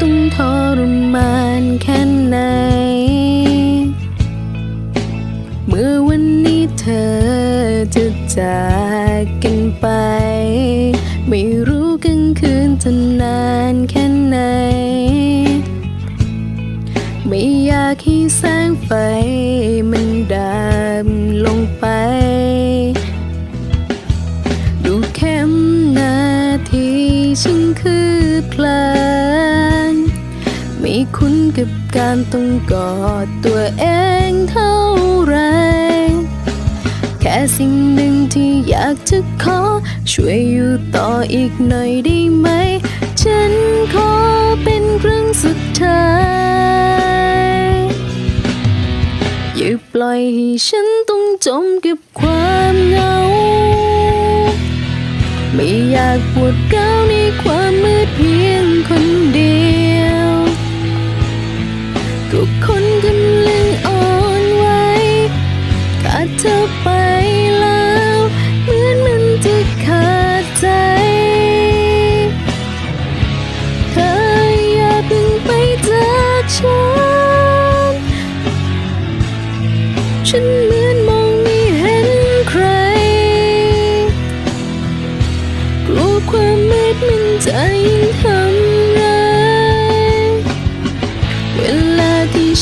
ต้องทรมานแค่ไหน เมื่อวันนี้เธอจะจากกันไป ไม่รู้กลางคืนจะนานแค่ไหน ไม่อยากให้แสงไฟมันดับลงไป ดูเข้มนาทีฉันคืบคลา คุ้นกับการต้องกอดตัวเองเท่าไร แค่สิ่งหนึ่งที่อยากจะขอ ช่วยอยู่ต่ออีกหน่อยได้ไหม ฉันขอเป็นครั้งสุดท้ายอย่าปล่อยให้ฉันต้องจมกับความเหงา ไม่อยากปวดร้าวในความมืดเพียงคนเดียว ทุกคนกำลังอ่อนไหวขาดเธอไปแล้วเหมือนมันจะขาดใจ เธออย่าเพิ่งไปจากฉัน ฉันเหมือนมองไม่เห็นใคร กลัวความมืดมันจะยิ่งทำ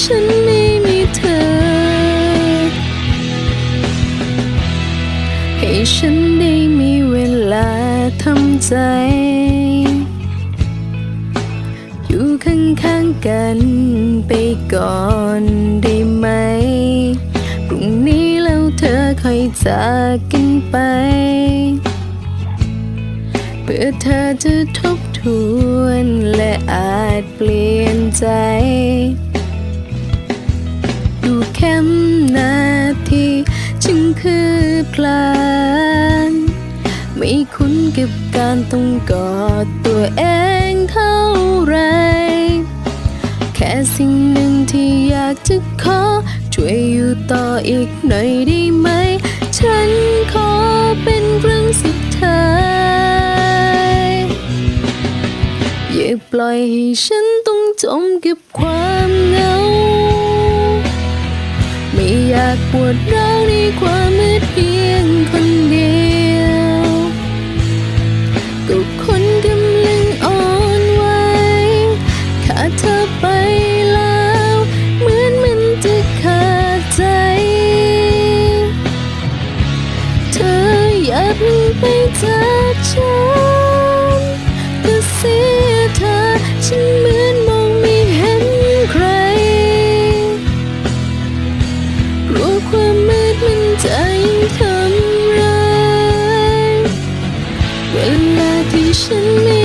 ฉันไม่มีเธอ ให้ฉันได้มีเวลาทำใจ อยู่ข้างๆกันไปก่อนได้ไหมพรุ่งนี้แล้วเธอค่อยจากกันไป เพื่อเธอจะทบทวนและอาจเปลี่ยนใจ คือพลานไม่คุ้นกับการต้องกอดตัวเองเท่าไร แค่สิ่งหนึ่งที่อยากจะขอ ช่วยอยู่ต่ออีกหน่อยได้ไหม ฉันขอเป็นครั้งสุดท้ายอย่าปล่อยให้ฉันต้องจมกับความเหงาากปวดร้าวในความมืดเพียงคนเดียวก็คนกำลังอ่อนไหวขาดเธอไปแล้ว เหมือนมันจะขาดใจ เธออย่าเพิ่งไปจากฉัน 那提示你。